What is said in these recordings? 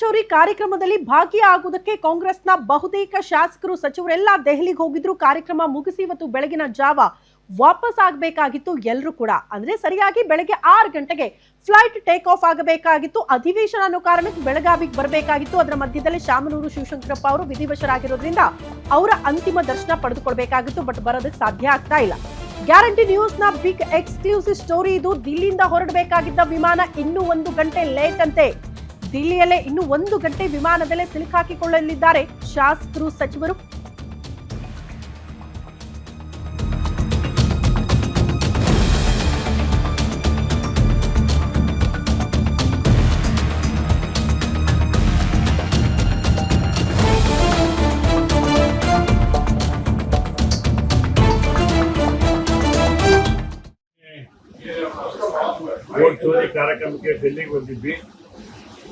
ಚೌರಿ ಕಾರ್ಯಕ್ರಮದಲ್ಲಿ ಭಾಗಿಯಾಗುವುದಕ್ಕೆ ಕಾಂಗ್ರೆಸ್ನ ಬಹುತೇಕ ಶಾಸಕರು, ಸಚಿವರೆಲ್ಲ ದೆಹಲಿಗೆ ಹೋಗಿದ್ರು. ಕಾರ್ಯಕ್ರಮ ಮುಗಿಸಿ ಇವತ್ತು ಬೆಳಗಿನ ಜಾವ ವಾಪಸ್ ಆಗಬೇಕಾಗಿತ್ತು ಎಲ್ಲರೂ ಕೂಡ. ಅಂದ್ರೆ ಸರಿಯಾಗಿ ಬೆಳಗ್ಗೆ ಆರು ಗಂಟೆಗೆ ಫ್ಲೈಟ್ ಟೇಕ್ ಆಫ್ ಆಗಬೇಕಾಗಿತ್ತು. ಅಧಿವೇಶನ ಅನ್ನೋ ಕಾರಣಕ್ಕೆ ಬೆಳಗಾವಿಗೆ ಬರಬೇಕಾಗಿತ್ತು. ಅದರ ಮಧ್ಯದಲ್ಲಿ ಶಾಮನೂರು ಶಿವಶಂಕರಪ್ಪ ಅವರು ವಿಧಿವಶರಾಗಿರೋದ್ರಿಂದ ಅವರ ಅಂತಿಮ ದರ್ಶನ ಪಡೆದುಕೊಳ್ಬೇಕಾಗಿತ್ತು. ಬಟ್ ಬರೋದಕ್ಕೆ ಸಾಧ್ಯ ಆಗ್ತಾ ಇಲ್ಲ. ಗ್ಯಾರಂಟಿ ನ್ಯೂಸ್ನ ಬಿಗ್ ಎಕ್ಸ್ಕ್ಲೂಸಿವ್ ಸ್ಟೋರಿ ಇದು. ದಿಲ್ಲಿಯಿಂದ ಹೊರಡಬೇಕಾಗಿದ್ದ ವಿಮಾನ ಇನ್ನೂ ಒಂದು ಗಂಟೆ ಲೇಟ್ ಅಂತೆ. ದಿಲ್ಲಿಯಲ್ಲೇ ಇನ್ನು ಒಂದು ಗಂಟೆ ವಿಮಾನದಲ್ಲೇ ಸಿಲುಕಾಕಿಕೊಳ್ಳಲಿದ್ದಾರೆ ಶಾಸಕರು ಸಚಿವರು. ಕಾರ್ಯಕ್ರಮಕ್ಕೆ ಡೆಲ್ಲಿಗೆ ಬಂದಿದ್ವಿ.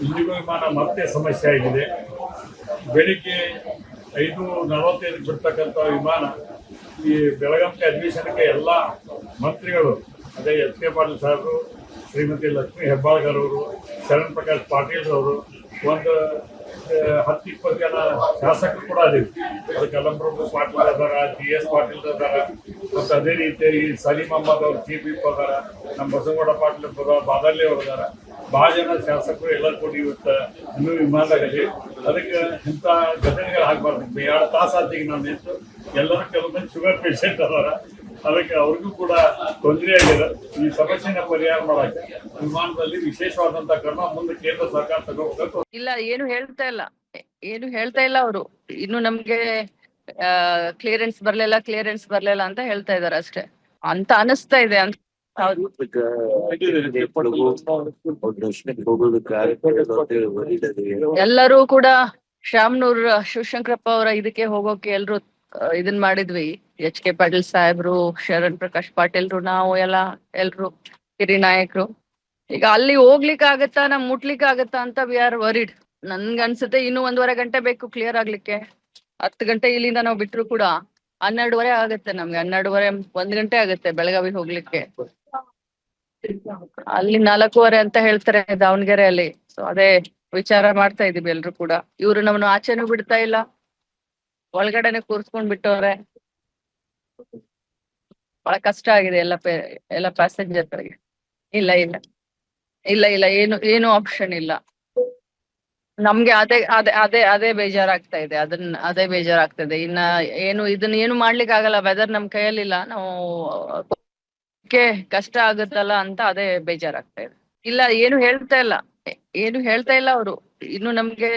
ಇಂದಿಗೂ ವಿಮಾನ ಮತ್ತೆ ಸಮಸ್ಯೆ ಆಗಿದೆ. ಬೆಳಿಗ್ಗೆ ಐದು ನಲವತ್ತೈದು ಬಿಡ್ತಕ್ಕಂಥ ವಿಮಾನ ಈ ಬೆಳಗಾವಿ ಅಧಿವೇಶನಕ್ಕೆ ಎಲ್ಲ ಮಂತ್ರಿಗಳು, ಅದೇ ಎಚ್ ಕೆ ಪಾಟೀಲ್ ಸಾಹೇಬರು, ಶ್ರೀಮತಿ ಲಕ್ಷ್ಮೀ ಹೆಬ್ಬಾಳ್ಕರ್ ಅವರು, ಶರಣ್ ಪ್ರಕಾಶ್ ಪಾಟೀಲ್ ಅವರು, ಒಂದು ಹತ್ತು ಇಪ್ಪತ್ತು ಜನ ಶಾಸಕರು ಕೂಡ ಅದೀವಿ ಅದು ಕಲಂಪ್ರಭು ಪಾಟೀಲ್ ಅದಾರ, ಜಿ ಎಸ್ ಪಾಟೀಲ್ ಅದಾರ, ಮತ್ತು ಅದೇ ರೀತಿ ಈ ಸಲೀಂ ಅಹಮದ್ ಅವ್ರು ಚೀಫ್ ವಿಪ್ ಅದಾರ ನಮ್ಮ ಬಸವಗೌಡ ಪಾಟೀಲ್ ಬಾದಲ್ಲಿ ಅವರು ಅದಾರ. ಭಾಳ ಜನ ಶಾಸಕರು ಎಲ್ಲ ಕೂಡಿ ಇವತ್ತು ಇನ್ನೂ ವಿಮಾನದಲ್ಲಿ ಅದಕ್ಕೆ ಇಂಥ ಘಟನೆಗಳು ಆಗಬಾರ್ದು. ಎರಡು ತಾಸು ಆದಿಗೆ ನಾನು ನಿಂತು ಎಲ್ಲರೂ ಕೆಲವು ಮಂದಿ ಶುಗರ್ ಪೇಷಂಟ್ ಅದಾರ. ಅದಕ್ಕೆ ಅವ್ರಿಗೂ ಕೂಡ ತೊಂದರೆ ಆಗಿದೆ. ಈ ಸಮಸ್ಯೆನ ಪರಿಹಾರ ಮಾಡಕ್ಕೆ ವಿಮಾನದಲ್ಲಿ ವಿಶೇಷವಾದಂತ ಕ್ರಮ ಮುಂದೆ ಕೇಂದ್ರ ಸರ್ಕಾರ ತಗೋಬೇಕು. ಇಲ್ಲ, ಏನು ಹೇಳ್ತಾ ಇಲ್ಲ. ಏನು ಹೇಳ್ತಾ ಇಲ್ಲ ಅವರು. ಇನ್ನು ನಮ್ಗೆ ಕ್ಲಿಯರೆನ್ಸ್ ಬರ್ಲಿಲ್ಲ ಕ್ಲಿಯರೆನ್ಸ್ ಬರ್ಲಿಲ್ಲ ಅಂತ ಹೇಳ್ತಾ ಇದಾರೆ ಅಷ್ಟೇ. ಅಂತ ಅನಿಸ್ತಾ ಇದೆ ಅಂತ ಎಲ್ಲರೂ ಕೂಡ ಶ್ಯಾಮ್ನೂರ್ ಶಿವಶಂಕರಪ್ಪ ಅವರ ಇದಕ್ಕೆ ಹೋಗೋಕೆ ಎಲ್ರು ಇದನ್ ಮಾಡಿದ್ವಿ. ಎಚ್ ಕೆ ಪಾಟೀಲ್ ಸಾಹೇಬ್ರು ಶರಣ್ ಪ್ರಕಾಶ್ ಪಾಟೀಲ್ರು ನಾವು ಎಲ್ಲ ಎಲ್ರು ಹಿರಿ ನಾಯಕರು. ಈಗ ಅಲ್ಲಿ ಹೋಗ್ಲಿಕ್ಕೆ ಆಗತ್ತಾ ನಮ್ ಮುಟ್ಲಿಕ್ಕೆ ಆಗತ್ತಾ ಅಂತ ವಿ ಆರ್ ವರಿಡ್ ನನ್ಗೆ ಅನ್ಸುತ್ತೆ ಇನ್ನು ಒಂದೂವರೆ ಗಂಟೆ ಬೇಕು ಕ್ಲಿಯರ್ ಆಗ್ಲಿಕ್ಕೆ. ಹತ್ತು ಗಂಟೆ ಇಲ್ಲಿಂದ ನಾವು ಬಿಟ್ರು ಕೂಡ ಹನ್ನೆರಡುವರೆ ಆಗತ್ತೆ ನಮ್ಗೆ. ಹನ್ನೆರಡುವರೆ ಒಂದ್ ಗಂಟೆ ಆಗತ್ತೆ ಬೆಳಗಾವಿ ಹೋಗ್ಲಿಕ್ಕೆ. ಅಲ್ಲಿ ನಾಲ್ಕೂವರೆ ಅಂತ ಹೇಳ್ತಾರೆ ದಾವಣಗೆರೆಯಲ್ಲಿ. ಸೊ ಅದೇ ವಿಚಾರ ಮಾಡ್ತಾ ಇದೀವಿ ಎಲ್ರು ಕೂಡ. ಇವ್ರು ನಮ್ಮನ್ನು ಆಚೆನೂ ಬಿಡ್ತಾ ಇಲ್ಲ. ಒಳಗಡೆನೆ ಕೂರ್ಸ್ಕೊಂಡ್ ಬಿಟ್ಟವ್ರೆ. ಬಹಳ ಕಷ್ಟ ಆಗಿದೆ ಎಲ್ಲ ಎಲ್ಲ ಪ್ಯಾಸೆಂಜರ್ಗಳಿಗೆ. ಇಲ್ಲ ಇಲ್ಲ. ಇಲ್ಲ ಇಲ್ಲ. ಏನು ಏನು ಆಪ್ಷನ್ ಇಲ್ಲ. ನಮ್ಗೆ ಅದೇ ಅದೇ ಅದೇ ಅದೇ ಬೇಜಾರಾಗ್ತಾ ಇದೆ. ಅದನ್ನ ಅದೇ ಬೇಜಾರಾಗ್ತದೆ ಇನ್ನ ಏನು ಇದನ್ನ ಏನು ಮಾಡ್ಲಿಕ್ಕೆ ಆಗಲ್ಲ ವೆದರ್ ನಮ್ ಕೈಯಲ್ಲಿಲ್ಲ. ನಾವು ಕಷ್ಟ ಆಗುತ್ತಲ್ಲ ಅಂತ ಅದೇ ಬೇಜಾರಾಗ್ತಾ ಇದೆ. ಇಲ್ಲ, ಏನು ಹೇಳ್ತಾ ಇಲ್ಲ. ಏನು ಹೇಳ್ತಾ ಇಲ್ಲ ಅವರು. ಇನ್ನು ನಮ್ಗೆ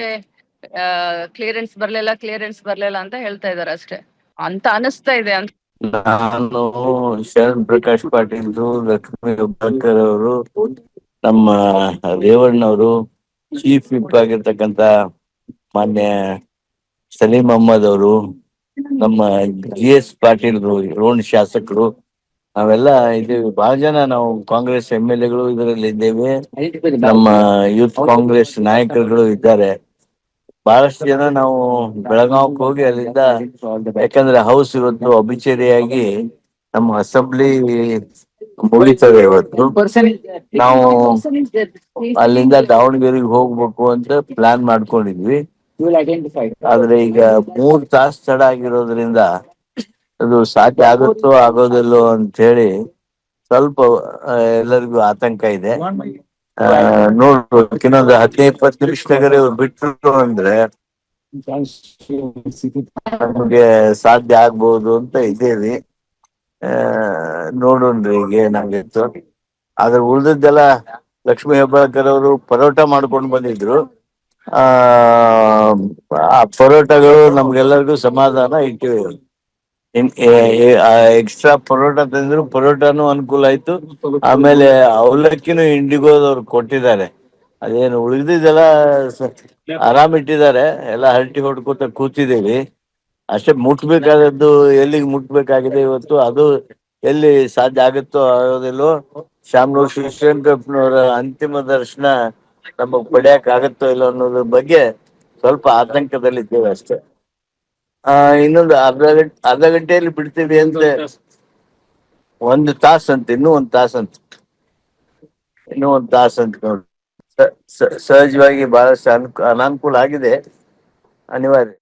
ಕ್ಲಿಯರೆನ್ಸ್ ಬರ್ಲಿಲ್ಲ ಕ್ಲಿಯರೆನ್ಸ್ ಬರ್ಲಿಲ್ಲ ಅಂತ ಹೇಳ್ತಾ ಇದಾರೆ ಅಷ್ಟೇ. ಅಂತ ಅನಿಸ್ತಾ ಇದೆ ಅಂತ. ನಾನು ಶರಣ್ ಪ್ರಕಾಶ್ ಪಾಟೀಲ್ ಲಕ್ಷ್ಮೀ ಹೆಬ್ಬಾಳ್ಕರ್ ಅವರು, ನಮ್ಮ ರೇವಣ್ಣವರು ಚೀಫ್ ವಿಪ್ ಆಗಿರ್ತಕ್ಕಂತ ಮಾನ್ಯ ಸಲೀಂ ಅಹಮ್ಮದ್ ಅವರು, ನಮ್ಮ ಜಿ ಎಸ್ ಪಾಟೀಲ್ ರೋಣ್ ಶಾಸಕರು ನಾವೆಲ್ಲ ಇದ್ದೀವಿ. ಬಹಳ ಜನ ನಾವು ಕಾಂಗ್ರೆಸ್ ಎಂ ಎಲ್ ಎಗಳು ಇದರಲ್ಲಿ ಇದ್ದೇವೆ. ನಮ್ಮ ಯೂತ್ ಕಾಂಗ್ರೆಸ್ ನಾಯಕರುಗಳು ಇದ್ದಾರೆ. ಬಹಳಷ್ಟು ಜನ ನಾವು ಬೆಳಗಾವಕ್ಕೆ ಹೋಗಿ ಅಲ್ಲಿಂದ ಯಾಕಂದ್ರೆ ಹೌಸ್ ಇವತ್ತು ಅಭಿಚೇರಿಯಾಗಿ ನಮ್ಮ ಅಸೆಂಬ್ಲಿ ಮುಗಿತದೆ ಇವತ್ತು. ನಾವು ಅಲ್ಲಿಂದ ದಾವಣಗೆರೆಗೆ ಹೋಗ್ಬೇಕು ಅಂತ ಪ್ಲಾನ್ ಮಾಡ್ಕೊಂಡಿದ್ವಿ. ಆದ್ರೆ ಈಗ ಮೂರ್ ತಾಸ್ ತಡ ಆಗಿರೋದ್ರಿಂದ ಅದು ಸಾಧ್ಯ ಆಗುತ್ತೋ ಆಗೋದಿಲ್ಲೋ ಅಂತ ಹೇಳಿ ಸ್ವಲ್ಪ ಎಲ್ಲರಿಗೂ ಆತಂಕ ಇದೆ. ನೋಡ್ಬೇಕು. ಇನ್ನೊಂದು ಹದಿನೈದು ಇಪ್ಪತ್ತು ನಿಮಿಷದಾಗರೆ ಬಿಟ್ಟರು ಅಂದ್ರೆ ನಮ್ಗೆ ಸಾಧ್ಯ ಆಗ್ಬಹುದು ಅಂತ ಇದೇವಿ ಆ, ನೋಡೋಣ್ರಿ ಈಗ ಏನಾಗಿತ್ತು. ಆದ್ರೆ ಉಳ್ದದ್ದೆಲ್ಲ ಲಕ್ಷ್ಮೀ ಹೆಬ್ಬಾಳ್ಕರ್ ಅವರು ಪರೋಟ ಮಾಡ್ಕೊಂಡು ಬಂದಿದ್ರು. ಆ ಪರೋಟಗಳು ನಮ್ಗೆಲ್ಲರಿಗೂ ಸಮಾಧಾನ ಇಟ್ಟಿವೆ ಎಕ್ಸ್ಟ್ರಾ ಪರೋಟ ತಂದ್ರು ಪರೋಟಾನು ಅನುಕೂಲ ಆಯ್ತು. ಆಮೇಲೆ ಅವಲಕ್ಕಿನೂ ಇಂಡಿಗೋದವ್ರು ಕೊಟ್ಟಿದ್ದಾರೆ. ಅದೇನು ಉಳಿದಿದ್ದೆಲ್ಲ ಆರಾಮ್ ಇಟ್ಟಿದ್ದಾರೆ. ಎಲ್ಲ ಹರಟಿ ಹೊಡ್ಕೊತ ಕೂತಿದ್ದೀವಿ. ಅಷ್ಟೇ ಮುಟ್ಬೇಕಾದದ್ದು ಎಲ್ಲಿಗೆ ಮುಟ್ಬೇಕಾಗಿದೆ ಇವತ್ತು? ಅದು ಎಲ್ಲಿ ಸಾಧ್ಯ ಆಗುತ್ತೋ ಆಗೋದಿಲ್ಲೋ? ಶಾಮನೂರ್ ಶಿವಶಂಕರಪ್ಪನವರ ಅಂತಿಮ ದರ್ಶನ ನಮಗ್ ಪಡೆಯಕ್ ಆಗುತ್ತೋ ಇಲ್ಲೋ ಅನ್ನೋದ್ರ ಬಗ್ಗೆ ಸ್ವಲ್ಪ ಆತಂಕದಲ್ಲಿದ್ದೇವೆ ಅಷ್ಟೇ. ಆ, ಇನ್ನೊಂದು ಅರ್ಧ ಗಂಟೆ ಅರ್ಧ ಗಂಟೆಯಲ್ಲಿ ಬಿಡ್ತೀವಿ ಅಂದ್ರೆ ಒಂದು ತಾಸ್ ಅಂತ, ಇನ್ನೂ ಒಂದ್ ತಾಸ್ ಅಂತ. ಇನ್ನೂ ಒಂದ್ ತಾಸ್ ಅಂತ ಸಹಜವಾಗಿ ಬಹಳಷ್ಟು ಅನುಕೂ, ಅನಾನುಕೂಲ ಆಗಿದೆ. ಅನಿವಾರ್ಯ.